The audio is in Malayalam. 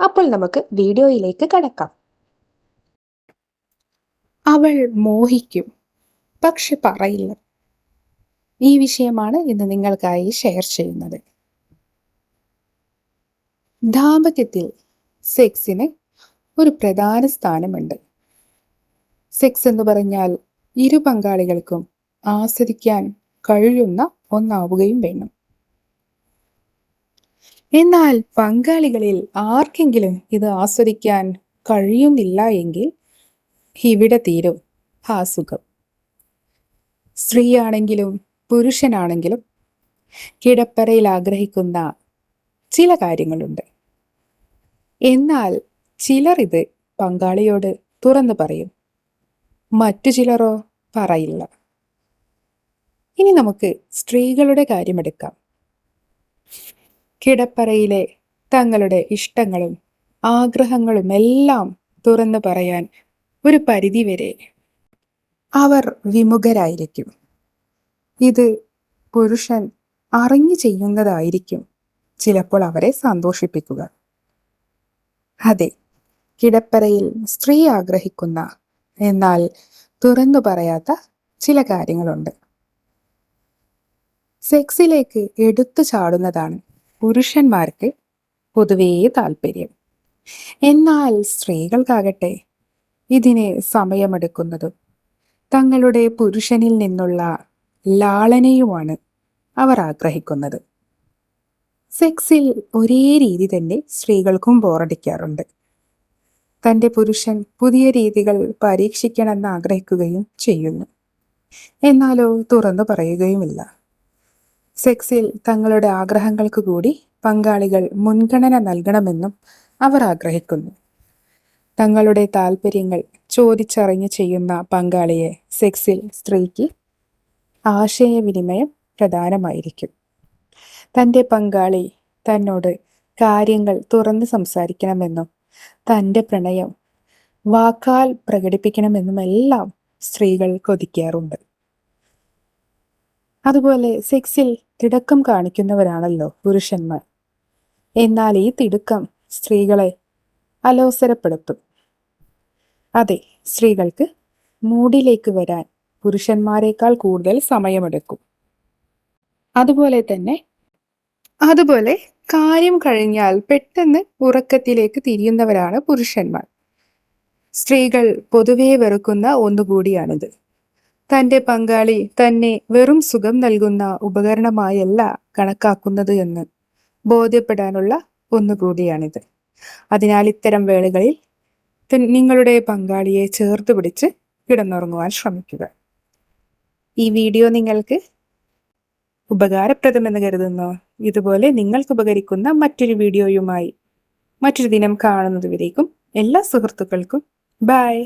അപ്പോൾ നമുക്ക് വീഡിയോയിലേക്ക് കടക്കാം. അവൾ മോഹിക്കും. പക്ഷെ പറയില്ല. ഈ വിഷയമാണ് ഇന്ന് നിങ്ങൾക്കായി ഷെയർ ചെയ്യുന്നത്. ദാമ്പത്യത്തിൽ സെക്സിന് ഒരു പ്രധാന സ്ഥാനമുണ്ട്. സെക്സ് എന്ന് പറഞ്ഞാൽ ഇരു പങ്കാളികൾക്കും ആസ്വദിക്കാൻ കഴിയുന്ന ഒന്നാവുകയും വേണം. എന്നാൽ പങ്കാളികളിൽ ആർക്കെങ്കിലും ഇത് ആസ്വദിക്കാൻ കഴിയുന്നില്ല എങ്കിൽ ഇവിടെ തീരും ആസുഖം സ്ത്രീയാണെങ്കിലും പുരുഷനാണെങ്കിലും കിടപ്പറയിൽ ആഗ്രഹിക്കുന്ന ചില കാര്യങ്ങളുണ്ട്. എന്നാൽ ചിലർ ഇത് പങ്കാളിയോട് തുറന്നു പറയും. മറ്റു ചിലരോ പറയില്ല. ഇനി നമുക്ക് സ്ത്രീകളുടെ കാര്യമെടുക്കാം കിടപ്പറയിലെ തങ്ങളുടെ ഇഷ്ടങ്ങളും ആഗ്രഹങ്ങളും എല്ലാം തുറന്നു പറയാൻ ഒരു പരിധിവരെ അവർ വിമുഖരായിരിക്കും. ഇത് പുരുഷൻ അറിഞ്ഞു ചെയ്യുന്നതായിരിക്കും ചിലപ്പോൾ അവരെ സന്തോഷിപ്പിക്കുക. അതെ കിടപ്പറയിൽ സ്ത്രീ ആഗ്രഹിക്കുന്ന എന്നാൽ തുറന്നു പറയാത്ത ചില കാര്യങ്ങളുണ്ട്. സെക്സിലേക്ക് എടുത്തു ചാടുന്നതാണ് പുരുഷന്മാർക്ക് പൊതുവേ താല്പര്യം. എന്നാൽ സ്ത്രീകൾക്കാകട്ടെ ഇതിന് സമയമെടുക്കുന്നതും തങ്ങളുടെ പുരുഷനിൽ നിന്നുള്ള ലാളനയുമാണ് അവർ ആഗ്രഹിക്കുന്നത്. സെക്സിൽ ഒരേ രീതി തന്നെ സ്ത്രീകൾക്കും ബോറടിക്കാറുണ്ട്. തന്റെ പുരുഷൻ പുതിയ രീതികൾ പരീക്ഷിക്കണമെന്ന് ആഗ്രഹിക്കുകയും ചെയ്യുന്നു. എന്നാലോ തുറന്നു പറയുകയുമില്ല. സെക്സിൽ തങ്ങളുടെ ആഗ്രഹങ്ങൾക്ക് കൂടി പങ്കാളികൾ മുൻഗണന നൽകണമെന്നും അവർ ആഗ്രഹിക്കുന്നു. തങ്ങളുടെ താല്പര്യങ്ങൾ ചോദിച്ചറിഞ്ഞ് ചെയ്യുന്ന പങ്കാളിയെ സെക്സിൽ സ്ത്രീക്ക് ആശയവിനിമയം പ്രധാനമായിരിക്കും. തന്റെ പങ്കാളി തന്നോട് കാര്യങ്ങൾ തുറന്ന് സംസാരിക്കണമെന്നും തന്റെ പ്രണയം വാക്കാൽ പ്രകടിപ്പിക്കണമെന്നുമെല്ലാം സ്ത്രീകൾ കൊതിക്കാറുണ്ട്. അതുപോലെ സെക്സിൽ തിടക്കം കാണിക്കുന്നവരാണല്ലോ പുരുഷന്മാർ. എന്നാൽ ഈ തിടുക്കം സ്ത്രീകളെ അലോസരപ്പെടുത്തും. അതെ സ്ത്രീകൾക്ക് മൂടിലേക്ക് വരാൻ പുരുഷന്മാരെക്കാൾ കൂടുതൽ സമയമെടുക്കും. അതുപോലെ തന്നെ അതുപോലെ കാര്യം കഴിഞ്ഞാൽ പെട്ടെന്ന് ഉറക്കത്തിലേക്ക് തിരിയുന്നവരാണ് പുരുഷന്മാർ. സ്ത്രീകൾ പൊതുവെ വെറുക്കുന്ന ഒന്നുകൂടിയാണിത്. തന്റെ പങ്കാളി തന്നെ വെറും സുഖം നൽകുന്ന ഉപകരണമായല്ല കണക്കാക്കുന്നത് എന്ന് ബോധ്യപ്പെടാനുള്ള ഒന്നുകൂടിയാണിത്. അതിനാൽ ഇത്തരം വേളകളിൽ നിങ്ങളുടെ പങ്കാളിയെ ചേർത്ത് പിടിച്ച് കിടന്നുറങ്ങുവാൻ ശ്രമിക്കുക. ഈ വീഡിയോ നിങ്ങൾക്ക് ഉപകാരപ്രദമെന്ന് കരുതുന്നു. ഇതുപോലെ നിങ്ങൾക്ക് ഉപകരിക്കുന്ന മറ്റൊരു വീഡിയോയുമായി മറ്റൊരു ദിനം കാണുന്നതുവരേക്കും എല്ലാ സുഹൃത്തുക്കൾക്കും ബൈ.